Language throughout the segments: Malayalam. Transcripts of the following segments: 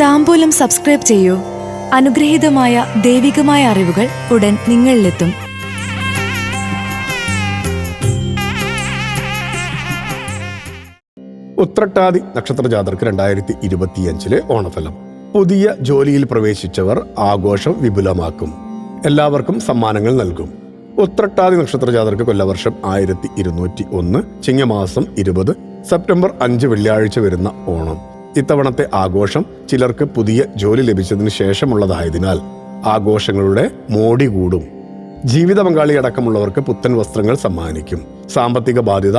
താമ്പൂലം സബ്സ്ക്രൈബ് ചെയ്യൂ. അനുഗ്രഹീതമായ ദൈവികമായ അറിവുകൾ ഉടൻ നിങ്ങളിലെത്തും. ഉത്രട്ടാതി നക്ഷത്ര ജാതർക്ക് രണ്ടായിരത്തി ഇരുപത്തിയഞ്ചിലെ ഓണഫലം. പുതിയ ജോലിയിൽ പ്രവേശിച്ചവർ ആഘോഷം വിപുലമാക്കും. എല്ലാവർക്കും സമ്മാനങ്ങൾ നൽകും. ഉത്രട്ടാതി നക്ഷത്ര ജാതർക്ക് കൊല്ലവർഷം ആയിരത്തി ഇരുന്നൂറ്റി ഒന്ന് ചിങ്ങമാസം ഇരുപത് സെപ്റ്റംബർ അഞ്ച് വെള്ളിയാഴ്ച വരുന്ന ഓണം. ഇത്തവണത്തെ ആഘോഷം ചിലർക്ക് പുതിയ ജോലി ലഭിച്ചതിന് ശേഷമുള്ളതായതിനാൽ ആഘോഷങ്ങളുടെ മോടി കൂടും. ജീവിത പങ്കാളി അടക്കമുള്ളവർക്ക് പുത്തൻ വസ്ത്രങ്ങൾ സമ്മാനിക്കും. സാമ്പത്തിക ബാധ്യത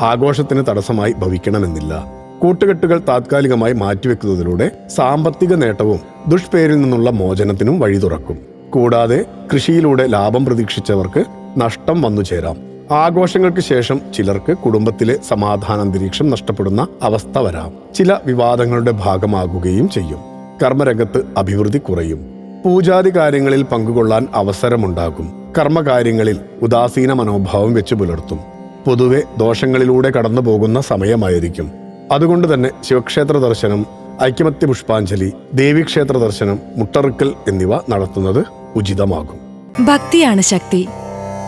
ആഘോഷത്തിന് തടസ്സമായി ഭവിക്കണമെന്നില്ല. കൂട്ടുകെട്ടുകൾ താത്കാലികമായി മാറ്റിവെക്കുന്നതിലൂടെ സാമ്പത്തിക നേട്ടവും ദുഷ്പേരിൽ നിന്നുള്ള മോചനത്തിനും വഴി തുറക്കും കൂടാതെ കൃഷിയിലൂടെ ലാഭം പ്രതീക്ഷിച്ചവർക്ക് നഷ്ടം വന്നു ചേരാം ആഘോഷങ്ങൾക്ക് ശേഷം ചിലർക്ക് കുടുംബത്തിലെ സമാധാനാന്തരീക്ഷം നഷ്ടപ്പെടുന്ന അവസ്ഥ വരാം. ചില വിവാദങ്ങളുടെ ഭാഗമാകുകയും ചെയ്യും. കർമ്മരംഗത്ത് അഭിവൃദ്ധി കുറയും. പൂജാതി കാര്യങ്ങളിൽ പങ്കുകൊള്ളാൻ അവസരമുണ്ടാകും. കർമ്മകാര്യങ്ങളിൽ ഉദാസീന മനോഭാവം വെച്ച് പുലർത്തും. പൊതുവെ ദോഷങ്ങളിലൂടെ കടന്നു പോകുന്ന സമയമായിരിക്കും. അതുകൊണ്ട് തന്നെ ശിവക്ഷേത്ര ദർശനം ഐക്യമത്യ പുഷ്പാഞ്ജലി ദേവീക്ഷേത്ര ദർശനം മുട്ടറുക്കൽ എന്നിവ നടത്തുന്നത് ഉചിതമാകും. ഭക്തിയാണ് ശക്തി.